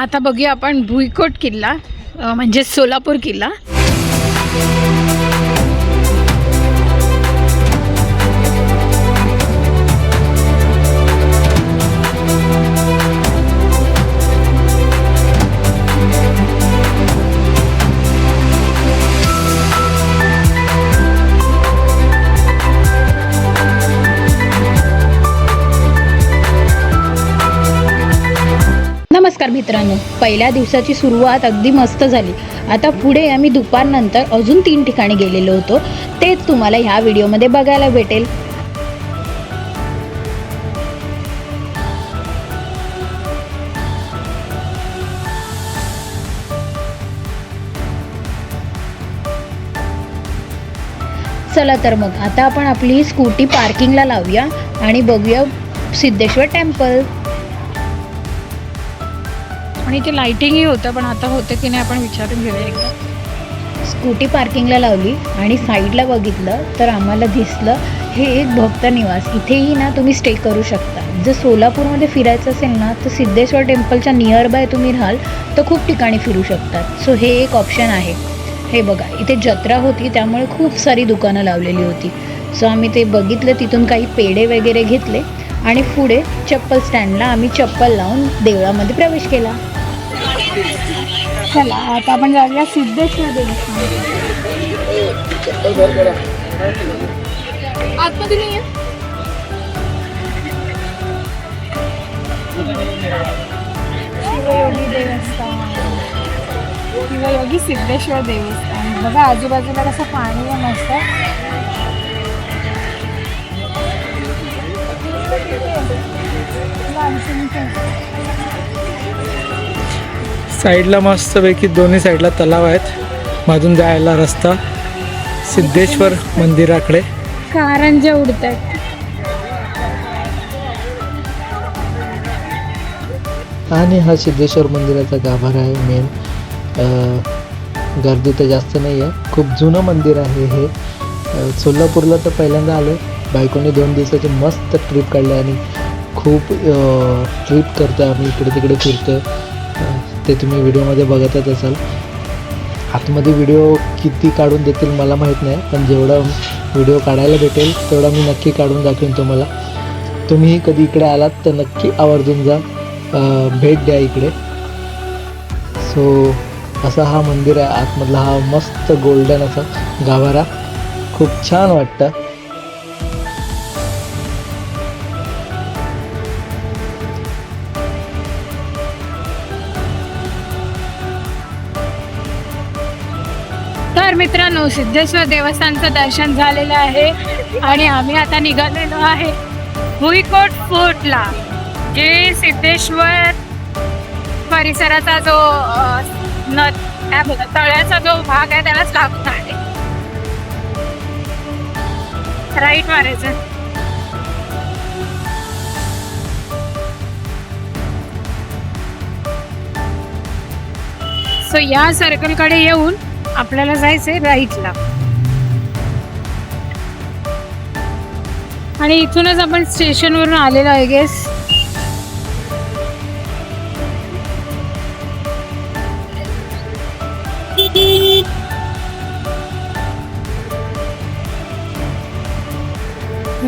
आता बघूया आपण भुईकोट किल्ला म्हणजे सोलापूर किल्ला. मित्रांनो पहिल्या दिवसाची सुरुवात अगदी मस्त झाली. आता पुढे आम्ही दुपारनंतर अजून तीन ठिकाणी गेलेलो होतो. तेच तुम्हाला ह्या व्हिडिओमध्ये बघायला भेटेल. चला तर मग आता आपण आपली स्कूटी पार्किंगला लावूया आणि बघूया सिद्धेश्वर टेम्पल. आणि ते लायटिंगही होतं पण आता होतं की नाही आपण विचारून घेऊया एकदा. स्कूटी पार्किंगला लावली आणि साईडला बघितलं तर आम्हाला दिसलं हे एक भक्त निवास. इथेही ना तुम्ही स्टे करू शकता. जर सोलापूरमध्ये फिरायचं असेल ना तर सिद्धेश्वर टेम्पलच्या नियर बाय तुम्ही राहाल तर खूप ठिकाणी फिरू शकतात. सो हे एक ऑप्शन आहे. हे बघा इथे जत्रा होती त्यामुळे खूप सारी दुकानं लावलेली होती. सो आम्ही ते बघितलं तिथून काही पेढे वगैरे घेतले आणि पुढे चप्पल स्टँडला आम्ही चप्पल लावून देवळामध्ये प्रवेश केला. चला आता आपण जाऊया सिद्धेश्वर देवस्थान आतमध्ये नाही शिवयोगी देवस्थान. योगी सिद्धेश्वर देवस्थान. बघा आजूबाजूला कसं पाणी आहे मस्त. साईडला मस्तपैकी दोन्ही साईडला तलाव आहेत. मधून जायला रस्ता. सिद्धेश्वर मंदिराकडे. कारंजा उडतात आणि हा सिद्धेश्वर मंदिराचा गाभारा आहे मेन गर्दी तर जास्त नाही आहे खूप जुनं मंदिर आहे हे. सोलापूरला तर पहिल्यांदा आलो बायकोने दोन दिवसाची मस्त ट्रिप काढली आणि खूप ट्रिप करतो आम्ही. इकडे तिकडे फिरतो ते तुम्ही व्हिडिओमध्ये बघतच असाल. आतमध्ये व्हिडिओ किती काढून देतील मला माहीत नाही पण जेवढा व्हिडिओ काढायला भेटेल तेवढा मी नक्की काढून दाखवेन तुम्हाला. तुम्हीही कधी इकडे आलात तर नक्की आवर्जून जा भेट द्या इकडे. सो असा हा मंदिर आहे आतमधला हा मस्त गोल्डन असा गाभारा. खूप छान वाटतं. तर मित्रांनो सिद्धेश्वर देवस्थानचं दर्शन झालेलं आहे आणि आम्ही आता निघालेलो आहे भुईकोट फोर्टला. जे सिद्धेश्वर परिसराचा जो न काय बोलतात तळ्याचा जो भाग आहे त्यालाच लागून आहे. राईट मारायचं सो या सर्कलकडे येऊन आपल्याला जायचंय राईटला. आणि इथूनच आपण स्टेशनवरून आलेलो आहे गेस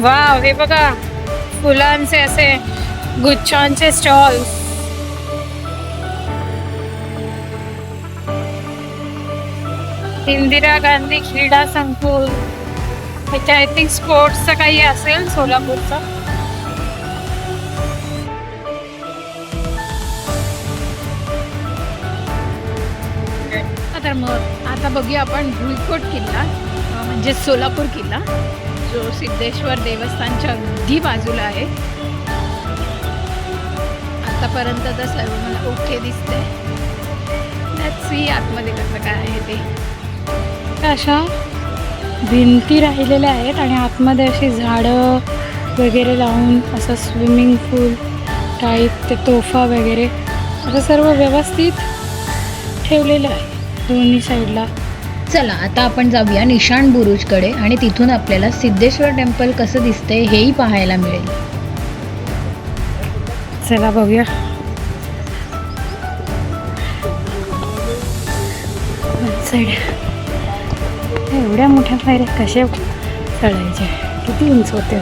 वा हे बघा. फुलांचे असे गुच्छांचे स्टॉल्स इंदिरा गांधी क्रीडा संकुल. ह्याच्या आय थिंक स्पोर्ट्सचं काही असेल सोलापूरचं. तर मग आता बघूया आपण भुईकोट किल्ला म्हणजे सोलापूर किल्ला जो सिद्धेश्वर देवस्थानच्या अगदी बाजूला आहे. आतापर्यंत तर सर्व मला ओके दिसतंय. Let's आतमध्ये कसं काय आहे ते. अशा भिंती राहिलेल्या आहेत आणि आतमध्ये अशी झाडं वगैरे लावून असं स्विमिंग पूल टाईप ते तोफा वगैरे असं सर्व व्यवस्थित ठेवलेलं आहे दोन्ही साईडला. चला आता आपण जाऊया निशाण बुरुजकडे आणि तिथून आपल्याला सिद्धेश्वर टेम्पल कसं दिसतंय हेही पाहायला मिळेल. चला बघूया. साईड एवढ्या मोठ्या पायऱ्या कशा चढायच्या? किती उंच होते?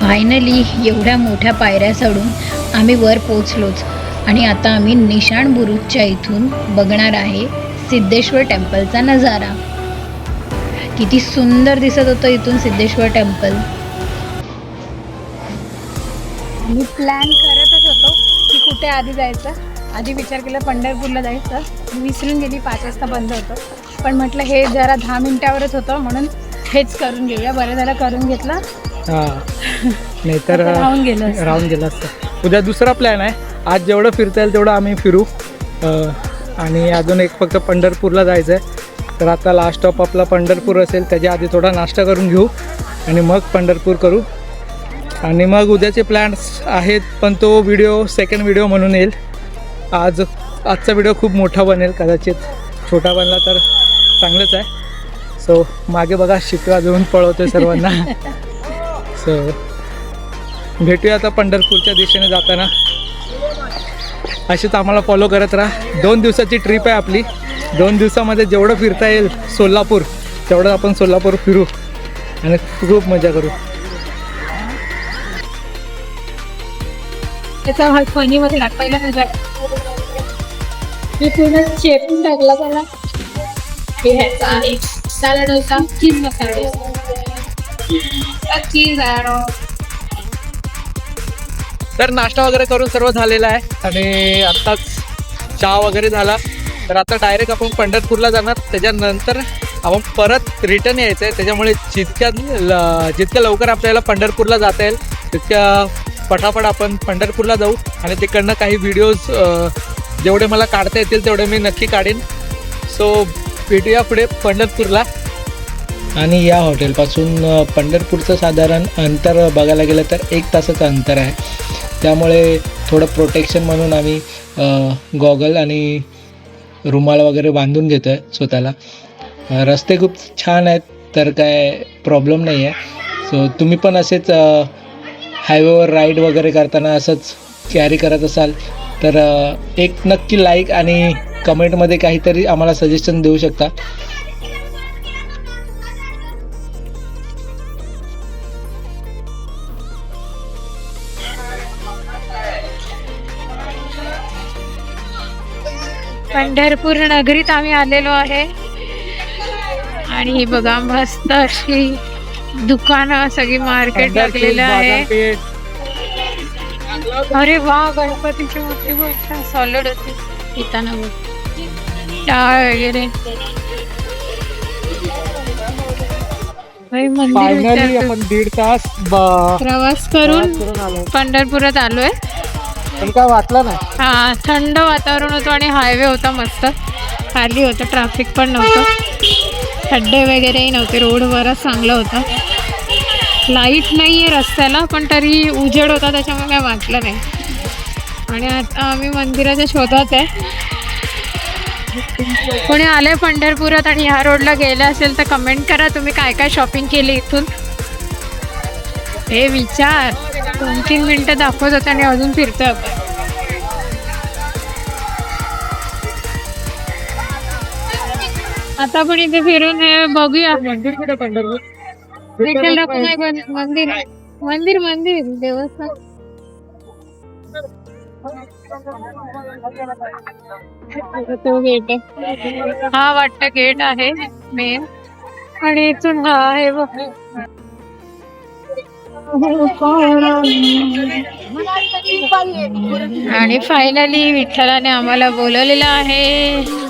फायनली एवढ्या मोठ्या पायऱ्या चढून आम्ही वर पोचलोच आणि आता आम्ही निशाण बुरुजच्या इथून बघणार आहे सिद्धेश्वर टेम्पलचा नजारा. किती सुंदर दिसत होतं इथून सिद्धेश्वर टेम्पल. आम्ही प्लॅन करतच होतो. कुठे आधी जायचं? आधी विचार केला पंढरपूरला जायचं. विसरून गेली पाच वाजता बंद होतं. पण म्हटलं हे जरा दहा मिनिटावरच होतं म्हणून हेच करून घेऊया. बरं झालं करून घेतलं. हा. नाहीतर आता राहून गेलं. राहून गेलं असतं. उद्या दुसरा प्लॅन आहे. आज जेवढं फिरता येईल तेवढं आम्ही फिरू. आणि अजून एक फक्त पंढरपूरला जायचं आहे तर आता लास्ट स्टॉप आपला पंढरपूर असेल त्याच्या आधी थोडा नाश्ता करून घेऊ. आणि मग पंढरपूर करू. आणि मग उद्याचे प्लॅन्स आहेत पण तो व्हिडिओ सेकंड व्हिडिओ म्हणून येईल. आज आजचा व्हिडिओ खूप मोठा बनेल कदाचित छोटा बनला तर चांगलंच आहे. सो मागे बघा शिक वाजवून पळवतोय सर्वांना. सो भेटूया आता पंढरपूरच्या दिशेने जाताना. अशीच आम्हाला फॉलो करत राहा. दोन दिवसाची ट्रिप आहे आपली. दोन दिवसामध्ये जेवढं फिरता येईल सोलापूर तेवढं आपण सोलापूर फिरू. आणि खूप मजा करू. त्याचा भाग फणीमध्ये टाक पहिला मी पूर्ण चेपून टाकला त्याला. ह्याचा आहे. डोसा चीज मसाला. चीज आहे तर नाश्ता वगैरे करून सर्व झालेला आहे. आणि आत्ताच चहा वगैरे झाला. तर आता डायरेक्ट आपण पंढरपूरला जाणार. त्याच्यानंतर आपण परत रिटर्न यायचं आहे त्याच्यामुळे जितक्या जितक्या लवकर आपल्याला पंढरपूरला जाता येईल तितक्या पटापट आपण पंढरपूरला जाऊ आणि तिकडनं काही व्हिडिओज जेवढे मला काढता येतील तेवढे मी नक्की काढेन. सो भेटूया पुढे पंढरपूरला. आणि या हॉटेलपासून पंढरपूरचं साधारण अंतर बघायला गेलं तर एक तासाचं अंतर आहे. त्यामुळे थोडं प्रोटेक्शन म्हणून आम्ही गॉगल आणि रुमाल वगैरे बांधून घेतो आहे स्वतःला रस्ते खूप छान आहेत तर काय प्रॉब्लेम नाही आहे सो तुम्ही पण असेच हायवेवर राईड वगैरे करताना असंच कॅरी करत असाल तर एक नक्की लाईक आणि कमेंटमध्ये काहीतरी आम्हाला सजेशन देऊ शकता. पंढरपूर नगरीत आम्ही आलेलो आहे. आणि बघा मस्त अशी दुकानं सगळी मार्केट लागलेलं आहे. अरे वा गणपतीची मोठी गोष्ट सॉलिड होती. येताना टाळ वगैरे. फायनली. आपण दीड तास प्रवास करून पंढरपुरात आलोय. पण काय वाटलं नाही? हा थंड वातावरण होतं आणि हायवे होता मस्त. खाली होतं ट्रॅफिक पण नव्हतं. खड्डे वगैरेही नव्हते रोड बराच चांगला होता. लाइट नाही आहे रस्त्याला पण तरी उजेड होता त्याच्यामुळे काय वाटलं नाही. आणि आता आम्ही मंदिराच्या शोधात आहे. कोणी आले पंढरपुरात आणि ह्या रोडला गेले असेल तर कमेंट करा तुम्ही काय काय शॉपिंग केली इथून? हे विचार. दोन तीन मिनटं दाखवत होते आणि अजून फिरतो आपण. आता आपण इथे फिरून हे बघूया. विठ्ठल रखुमाई मंदिर मंदिर मंदिर देवस्थान. तो गेट आहे. हा वाटतं गेट आहे मेन आणि इथून हा आहे बघ. आणि फायनली विठ्ठलाने आम्हाला बोलवलेलं आहे.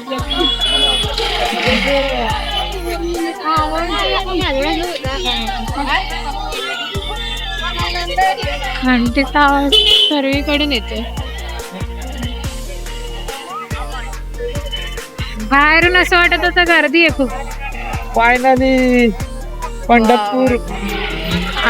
घंटेचा आवाज सर्वीकडून येते. बाहेरून असं वाटत होतं गर्दी आहे खूप. फायनली पंढरपूर.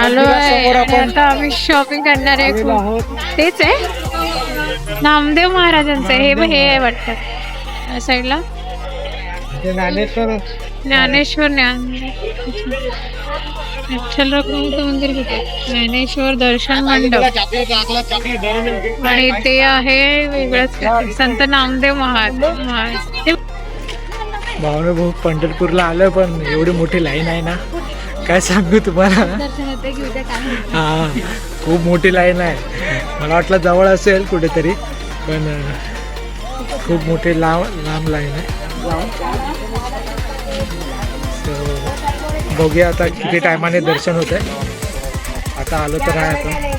आलो आहे आता आम्ही शॉपिंग करणार आहे खूप. तेच आहे. नामदेव महाराजांचं. हे हे वाटतं. साईडला ज्ञानेश्वर. ज्ञानेश्वर ज्ञान मंदिर कुठे? ज्ञानेश्वर दर्शन मंडप. आणि ते आहे वेगळंच. संत नामदेव महाराज. महाराज. भावना भाऊ पंढरपूरला आलं पण एवढी मोठी लाईन आहे ना? काय सांगू तुम्हाला? हा खूप मोठी लाईन आहे. मला वाटलं जवळ असेल कुठेतरी पण खूप मोठी लांब लांब लाईन आहे. So, बघूया आता किती टायमाने दर्शन होत आहे आता आलो तर आहे आता.